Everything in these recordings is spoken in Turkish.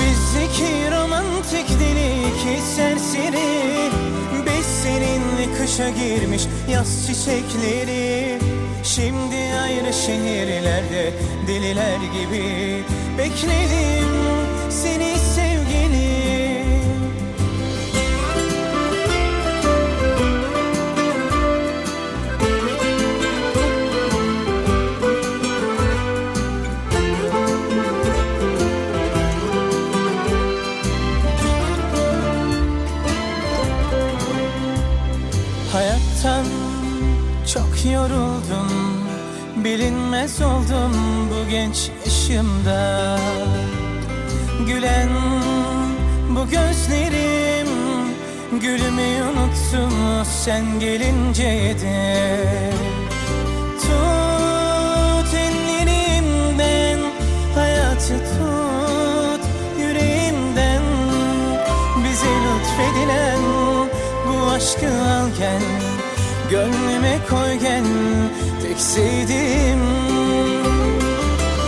Biz iki romantik deli iki serseri. Kışa girmiş yaz çiçekleri. Şimdi ayrı şehirlerde deliler gibi. Bekledim seni Hayattan çok yoruldum. Bilinmez oldum bu genç yaşımda. Gülen bu gözlerim Gülmeyi unuttum. Sen gelince de Tut ellerimden Hayatı tut yüreğimden. Bize lütfedilen bu aşkı al gel Gönlüme koy gel tek sevdiğim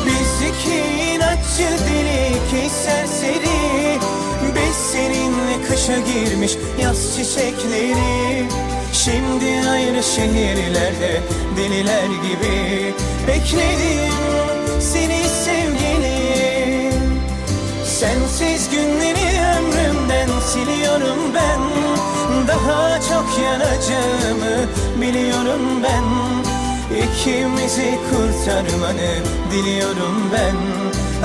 Biz iki inatçı deli iki serseri. Biz seninle kışa girmiş yaz çiçekleri. Şimdi ayrı şehirlerde deliler gibi. Bekledim seni sevgilim Sensiz günleri ömrümden siliyorum ben çok yanacağımı biliyorum ben. İkimizi kurtarmanı diliyorum ben.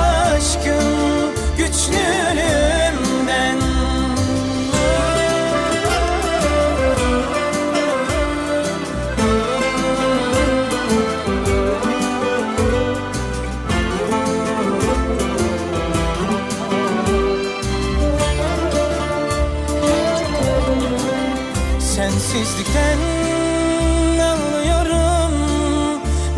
Aşkın güçlülüğünden Sensizlikten anlıyorum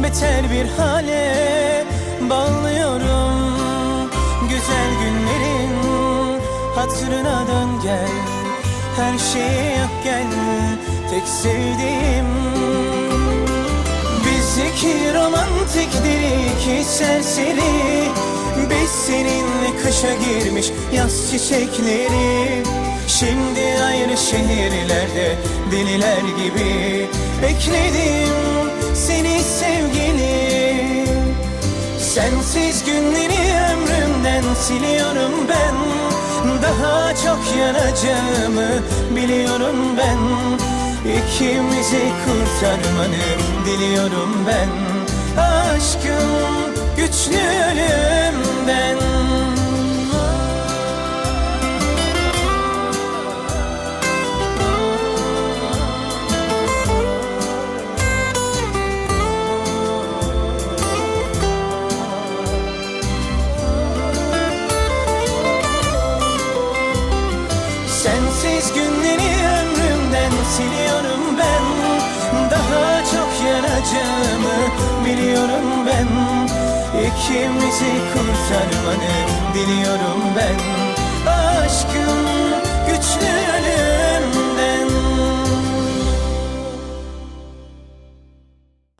Beter bir hale bağlıyorum. Güzel günlerin hatırına dön gel. Her şeye yap gel tek sevdiğim. Biz iki romantik deli iki serseri. Biz seninle kışa girmiş yaz çiçekleri Şimdi ayrı şehirlerde deliler gibi Bekledim seni sevgilim Sensiz günleri ömrümden siliyorum ben. Daha çok yanacağımı biliyorum ben. İkimizi kurtarmanı diliyorum ben. Aşkım biliyorum ben. İkimizi kurtarmanı diliyorum ben. Güçlülüğü